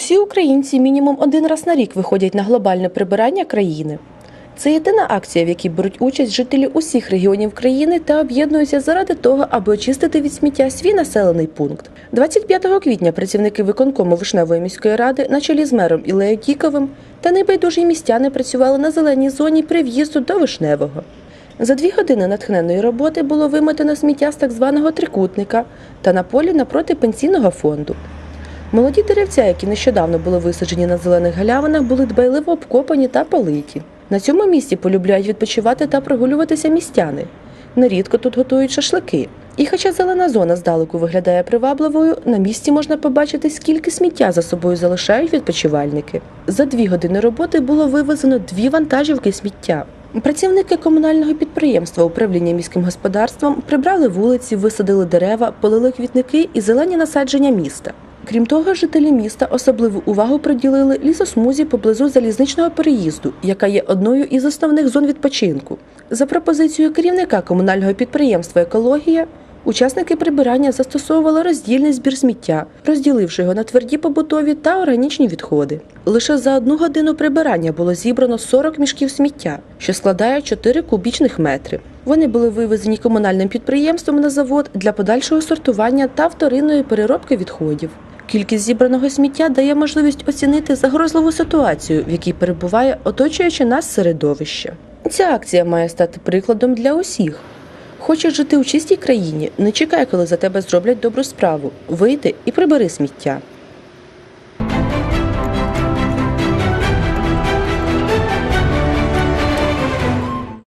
Всі українці мінімум один раз на рік виходять на глобальне прибирання країни. Це єдина акція, в якій беруть участь жителі усіх регіонів країни та об'єднуються заради того, аби очистити від сміття свій населений пункт. 25 квітня працівники виконкому Вишневої міської ради на чолі з мером Ілею Кіковим та небайдужі містяни працювали на зеленій зоні при в'їзду до Вишневого. За дві години натхненної роботи було виметено сміття з так званого трикутника та на полі напроти пенсійного фонду. Молоді деревця, які нещодавно були висаджені на зелених галявинах, були дбайливо обкопані та политі. На цьому місці полюбляють відпочивати та прогулюватися містяни. Нерідко тут готують шашлики. І хоча зелена зона здалеку виглядає привабливою, на місці можна побачити, скільки сміття за собою залишають відпочивальники. За дві години роботи було вивезено дві вантажівки сміття. Працівники комунального підприємства управління міським господарством прибрали вулиці, висадили дерева, полили квітники і зелені насадження міста. Крім того, жителі міста особливу увагу приділили лісосмузі поблизу залізничного переїзду, яка є одною із основних зон відпочинку. За пропозицією керівника комунального підприємства Екологія, учасники прибирання застосовували роздільний збір сміття, розділивши його на тверді побутові та органічні відходи. Лише за одну годину прибирання було зібрано 40 мішків сміття, що складає 4 кубічних метри. Вони були вивезені комунальним підприємством на завод для подальшого сортування та вторинної переробки відходів. Кількість зібраного сміття дає можливість оцінити загрозливу ситуацію, в якій перебуває оточуюче нас середовище. Ця акція має стати прикладом для усіх. Хочеш жити у чистій країні, не чекай, коли за тебе зроблять добру справу. Вийди і прибери сміття.